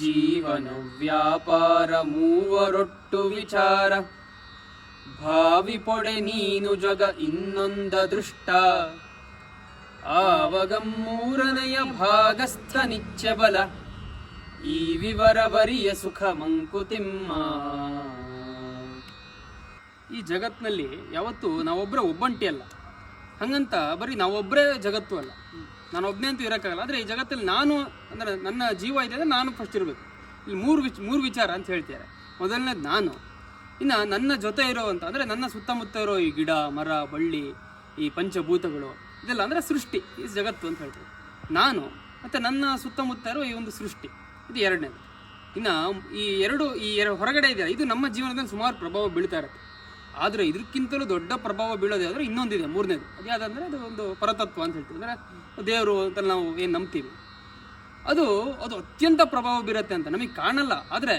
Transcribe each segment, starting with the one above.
ಜೀವನ ವ್ಯಾಪಾರ ಮೂವರೊಟ್ಟು ವಿಚಾರ. ಭಾವಿ ಪೊಡೆ ನೀನು ಜಗ ಇನ್ನೊಂದ ದೃಷ್ಟ. ಆವಗಂ ಮೂರನೆಯ ಭಾಗಸ್ಥ ನಿತ್ಯ ಬಲ. ಈ ವಿವರ ಬರಿಯ ಸುಖ ಮಂಕುತಿಮ್ಮ. ಈ ಜಗತ್ನಲ್ಲಿ ಯಾವತ್ತು ನಾವೊಬ್ಬರೇ ಒಬ್ಬಂಟಿ ಅಲ್ಲ ಹಂಗಂತ ಬರೀ ನಾವೊಬ್ಬರೇ ಜಗತ್ತು ಅಲ್ಲ. ನಾನು ಒಬ್ಬನೇ ಅಂತೂ ಇರೋಕ್ಕಾಗಲ್ಲ. ಆದರೆ ಈ ಜಗತ್ತಲ್ಲಿ ನಾನು, ಅಂದರೆ ನನ್ನ ಜೀವ ಇದೆ ಅಂದರೆ ನಾನು ಫಸ್ಟ್ ಇರಬೇಕು. ಇಲ್ಲಿ ಮೂರು ವಿಚ್, ಮೂರು ವಿಚಾರ ಅಂತ ಹೇಳ್ತಾರೆ ಮೊದಲನೇ ನಾನು. ಇನ್ನು ನನ್ನ ಜೊತೆ ಇರೋವಂಥ ಅಂದರೆ ನನ್ನ ಸುತ್ತಮುತ್ತ ಇರೋ ಈ ಗಿಡ, ಮರ, ಬಳ್ಳಿ, ಈ ಪಂಚಭೂತಗಳು, ಇದೆಲ್ಲ ಅಂದರೆ ಸೃಷ್ಟಿ. ಈ ಜಗತ್ತು ಅಂತ ಹೇಳ್ತಾರೆ ನಾನು ಮತ್ತು ನನ್ನ ಸುತ್ತಮುತ್ತ ಇರೋ ಈ ಒಂದು ಸೃಷ್ಟಿ. ಇದು ಎರಡನೇದು. ಇನ್ನು ಈ ಎರಡು ಈ ಎರಡು ಹೊರಗಡೆ ಇದೆ ಇದು ನಮ್ಮ ಜೀವನದಲ್ಲಿ ಸುಮಾರು ಪ್ರಭಾವ ಬೀಳ್ತಾ ಇರುತ್ತೆ. ಆದರೆ ಇದಕ್ಕಿಂತಲೂ ದೊಡ್ಡ ಪ್ರಭಾವ ಬೀಳೋದೇ ಆದರೆ ಇನ್ನೊಂದಿದೆ, ಮೂರನೇದು. ಅದು ಯಾವುದಂದ್ರೆ ಅದು ಒಂದು ಪರತತ್ವ ಅಂತ ಹೇಳ್ತೀವಿ. ಅಂದರೆ ದೇವರು ಅಂತ ನಾವು ಏನು ನಂಬ್ತೀವಿ. ಅದು ಅದು ಅತ್ಯಂತ ಪ್ರಭಾವ ಬೀರುತ್ತೆ ಅಂತ ನಮಗೆ ಕಾಣಲ್ಲ. ಆದರೆ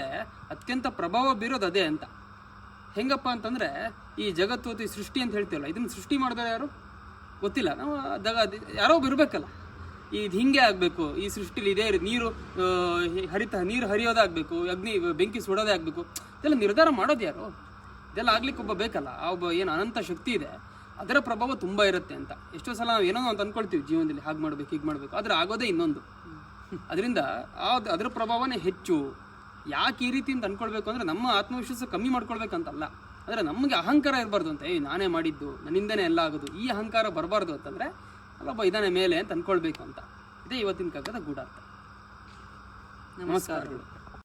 ಅತ್ಯಂತ ಪ್ರಭಾವ ಬೀರೋದು ಅದೇ ಅಂತ. ಹೆಂಗಪ್ಪ ಅಂತಂದರೆ ಈ ಜಗತ್ತು ಈ ಸೃಷ್ಟಿ ಅಂತ ಹೇಳ್ತೀವಲ್ಲ, ಇದನ್ನು ಸೃಷ್ಟಿ ಮಾಡಿದ್ರೆ ಯಾರು? ಗೊತ್ತಿಲ್ಲ. ನಾವು ಜಗ ಯಾರೋ ಇರಬೇಕಲ್ಲ. ಇದು ಹಿಂಗೆ ಆಗಬೇಕು, ಈ ಸೃಷ್ಟಿಲಿ ಇದೇ ನೀರು ಹರಿತ, ನೀರು ಹರಿಯೋದಾಗಬೇಕು ಅಗ್ನಿ, ಬೆಂಕಿ ಸುಡೋದೇ ಆಗಬೇಕು. ಇದೆಲ್ಲ ನಿರ್ಧಾರ ಮಾಡೋದು ಯಾರು? ಇದೆಲ್ಲ ಆಗ್ಲಿಕ್ಕೆ ಒಬ್ಬ ಬೇಕಲ್ಲ, ಆ ಒಬ್ಬ ಏನು ಅನಂತ ಶಕ್ತಿ ಇದೆ, ಅದರ ಪ್ರಭಾವ ತುಂಬ ಇರುತ್ತೆ ಅಂತ. ಎಷ್ಟೋ ಸಲ ನಾವು ಏನೋ ಅಂತ ಅಂದ್ಕೊಳ್ತೀವಿ ಜೀವನದಲ್ಲಿ ಹಾಗೆ ಮಾಡ್ಬೇಕು, ಹೀಗೆ ಮಾಡಬೇಕು, ಆದರೆ ಆಗೋದೇ ಇನ್ನೊಂದು. ಅದರಿಂದ ಅದರ ಪ್ರಭಾವನೇ ಹೆಚ್ಚು. ಯಾಕೆ ಈ ರೀತಿ ಅಂತ ಅನ್ಕೊಳ್ಬೇಕು ಅಂದರೆ ನಮ್ಮ ಆತ್ಮವಿಶ್ವಾಸ ಕಮ್ಮಿ ಮಾಡ್ಕೊಳ್ಬೇಕಂತಲ್ಲ. ಆದರೆ ನಮಗೆ ಅಹಂಕಾರ ಇರಬಾರ್ದು ಅಂತ, ಏ, ನಾನೇ ಮಾಡಿದ್ದು, ನನ್ನಿಂದನೇ ಎಲ್ಲ ಆಗೋದು, ಈ ಅಹಂಕಾರ ಬರಬಾರ್ದು ಅಂತಂದರೆ ಅಲ್ಲೊಬ್ಬ ಇದಾನೆ ಮೇಲೆ ಅಂತ ಅಂದ್ಕೊಳ್ಬೇಕು ಅಂತ. ಇದೇ ಇವತ್ತಿನ ಕಾಗದ ಗೂಢಾರ್ಥ ನಮಸ್ಕಾರಗಳು.